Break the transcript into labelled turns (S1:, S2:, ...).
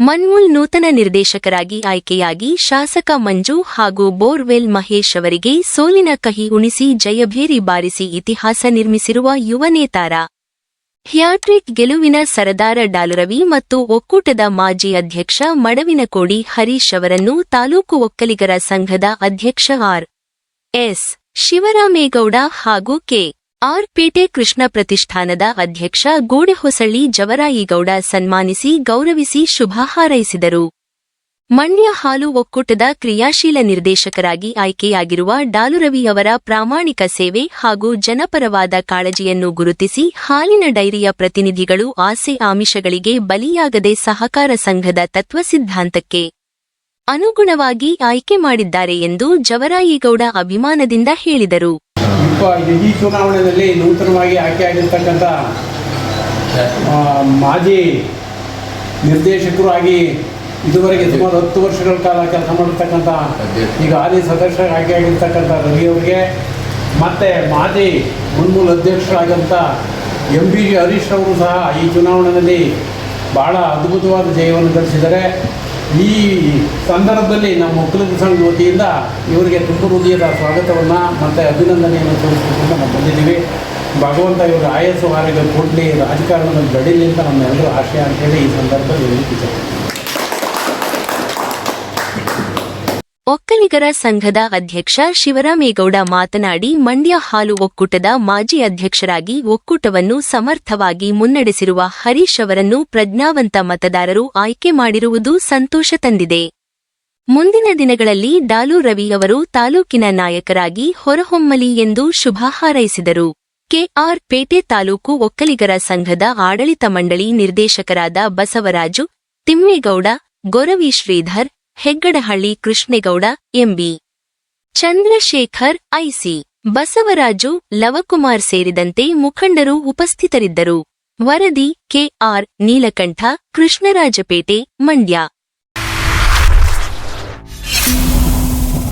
S1: ಮನ್ಮೂಲ್ ನೂತನ ನಿರ್ದೇಶಕರಾಗಿ ಆಯ್ಕೆಯಾಗಿ ಶಾಸಕ ಮಂಜು ಹಾಗೂ ಬೋರ್ವೆಲ್ ಮಹೇಶ್ ಅವರಿಗೆ ಸೋಲಿನ ಕಹಿ ಉಣಿಸಿ ಜಯಭೇರಿ ಬಾರಿಸಿ ಇತಿಹಾಸ ನಿರ್ಮಿಸಿರುವ ಯುವ ನೇತಾರ. ಹ್ಯಾಟ್ರಿಕ್ ಗೆಲುವಿನ ಸರದಾರ ಡಾಲುರವಿ ಮತ್ತು ಒಕ್ಕೂಟದ ಮಾಜಿ ಅಧ್ಯಕ್ಷ ಮಡವಿನಕೋಡಿ ಹರೀಶ್ ಅವರನ್ನು ತಾಲೂಕು ಒಕ್ಕಲಿಗರ ಸಂಘದ ಅಧ್ಯಕ್ಷ ಆರ್. ಎಸ್. ಶಿವರಾಮೇಗೌಡ ಹಾಗೂ ಕೆ. ಆರ್ ಪೇಟೆ ಕೃಷ್ಣ ಪ್ರತಿಷ್ಠಾನದ ಅಧ್ಯಕ್ಷ ಗೋಡೆಹೊಸಳ್ಳಿ ಜವರಾಯಿಗೌಡ ಸನ್ಮಾನಿಸಿ ಗೌರವಿಸಿ ಶುಭ ಹಾರೈಸಿದರು. ಮಂಡ್ಯ ಹಾಲು ಒಕ್ಕೂಟದ ಕ್ರಿಯಾಶೀಲ ನಿರ್ದೇಶಕರಾಗಿ ಆಯ್ಕೆಯಾಗಿರುವ ಡಾಲುರವಿಯವರ ಪ್ರಾಮಾಣಿಕ ಸೇವೆ ಹಾಗೂ ಜನಪರವಾದ ಕಾಳಜಿಯನ್ನು ಗುರುತಿಸಿ ಹಾಲಿನ ಡೈರಿಯ ಪ್ರತಿನಿಧಿಗಳು ಆಸೆ ಆಮಿಷಗಳಿಗೆ ಬಲಿಯಾಗದೆ ಸಹಕಾರ ಸಂಘದ ತತ್ವ ಸಿದ್ಧಾಂತಕ್ಕೆ ಅನುಗುಣವಾಗಿ ಆಯ್ಕೆ ಮಾಡಿದ್ದಾರೆ ಎಂದು ಜವರಾಯಿಗೌಡ ಅಭಿಮಾನದಿಂದ ಹೇಳಿದರು.
S2: ಈ ಚುನಾವಣೆಯಲ್ಲಿ ನೂತನವಾಗಿ ಆಯ್ಕೆಯಾಗಿರ್ತಕ್ಕಂಥ ಮಾಜಿ ನಿರ್ದೇಶಕರು ಆಗಿ ಇದುವರೆಗೆ ಸುಮಾರು ಹತ್ತು ವರ್ಷಗಳ ಕಾಲ ಕೆಲಸ ಮಾಡಿರ್ತಕ್ಕಂಥ ಈಗ ಆದಿ ಸದಸ್ಯರಾಗಿ ಆಯ್ಕೆಯಾಗಿರ್ತಕ್ಕಂಥ ರವಿ ಅವರಿಗೆ ಮತ್ತು ಮಾಜಿ ಮುನ್ಮೂಲ ಅಧ್ಯಕ್ಷರಾದಂಥ ಎಂ ಪಿ ಜಿ ಹರೀಶ್ ಅವರು ಸಹ ಈ ಚುನಾವಣೆಯಲ್ಲಿ ಭಾಳ ಅದ್ಭುತವಾದ ಜಯವನ್ನು ಗಳಿಸಿದ್ದಾರೆ. ಈ ಸಂದರ್ಭದಲ್ಲಿ ನಮ್ಮ ಒಕ್ಕಲಿಗ ಸಂಘದ ವತಿಯಿಂದ ಇವರಿಗೆ ತುಂಬ ಹೃದಯದ ಸ್ವಾಗತವನ್ನು ಮತ್ತು ಅಭಿನಂದನೆಯನ್ನು ತೋರಿಸಬೇಕು ನಾವು ಬಂದಿದ್ದೀವಿ. ಭಗವಂತ ಇವರ ಆಯಸ್ಸು ಆರೋಗ್ಯ ಕೊಡಲಿ ರಾಜಕಾರಣದ ಬೆಳೀಲಿ ಅಂತ ನಮ್ಮೆಲ್ಲರೂ ಆಶಯ ಅಂತೇಳಿ ಈ ಸಂದರ್ಭದಲ್ಲಿ ವಿನಂತಿಸಿದೆ
S1: ಒಕ್ಕಲಿಗರ ಸಂಘದ ಅಧ್ಯಕ್ಷ ಶಿವರಾಮೇಗೌಡ ಮಾತನಾಡಿ, ಮಂಡ್ಯ ಹಾಲು ಒಕ್ಕೂಟದ ಮಾಜಿ ಅಧ್ಯಕ್ಷರಾಗಿ ಒಕ್ಕೂಟವನ್ನು ಸಮರ್ಥವಾಗಿ ಮುನ್ನಡೆಸಿರುವ ಹರೀಶ್ ಅವರನ್ನು ಪ್ರಜ್ಞಾವಂತ ಮತದಾರರು ಆಯ್ಕೆ ಮಾಡಿರುವುದು ಸಂತೋಷ ತಂದಿದೆ. ಮುಂದಿನ ದಿನಗಳಲ್ಲಿ ಡಾಲು ರವಿ ಅವರು ತಾಲೂಕಿನ ನಾಯಕರಾಗಿ ಹೊರಹೊಮ್ಮಲಿ ಎಂದು ಶುಭ ಹಾರೈಸಿದರು. ಕೆಆರ್ ಪೇಟೆ ತಾಲೂಕು ಒಕ್ಕಲಿಗರ ಸಂಘದ ಆಡಳಿತ ಮಂಡಳಿ ನಿರ್ದೇಶಕರಾದ ಬಸವರಾಜು, ತಿಮ್ಮೇಗೌಡ, ಗೊರವಿ ಶ್ರೀಧರ್ ಹೆಗ್ಗಡಹಳ್ಳಿ ಕೃಷ್ಣೇಗೌಡ, ಎಂಬಿ. ಚಂದ್ರಶೇಖರ್, ಐಸಿ. ಬಸವರಾಜು, ಲವಕುಮಾರ್ ಸೇರಿದಂತೆ ಮುಖಂಡರು ಉಪಸ್ಥಿತರಿದ್ದರು. ವರದಿ, ಕೆಆರ್. ನೀಲಕಂಠ, ಕೃಷ್ಣರಾಜಪೇಟೆ, ಮಂಡ್ಯ.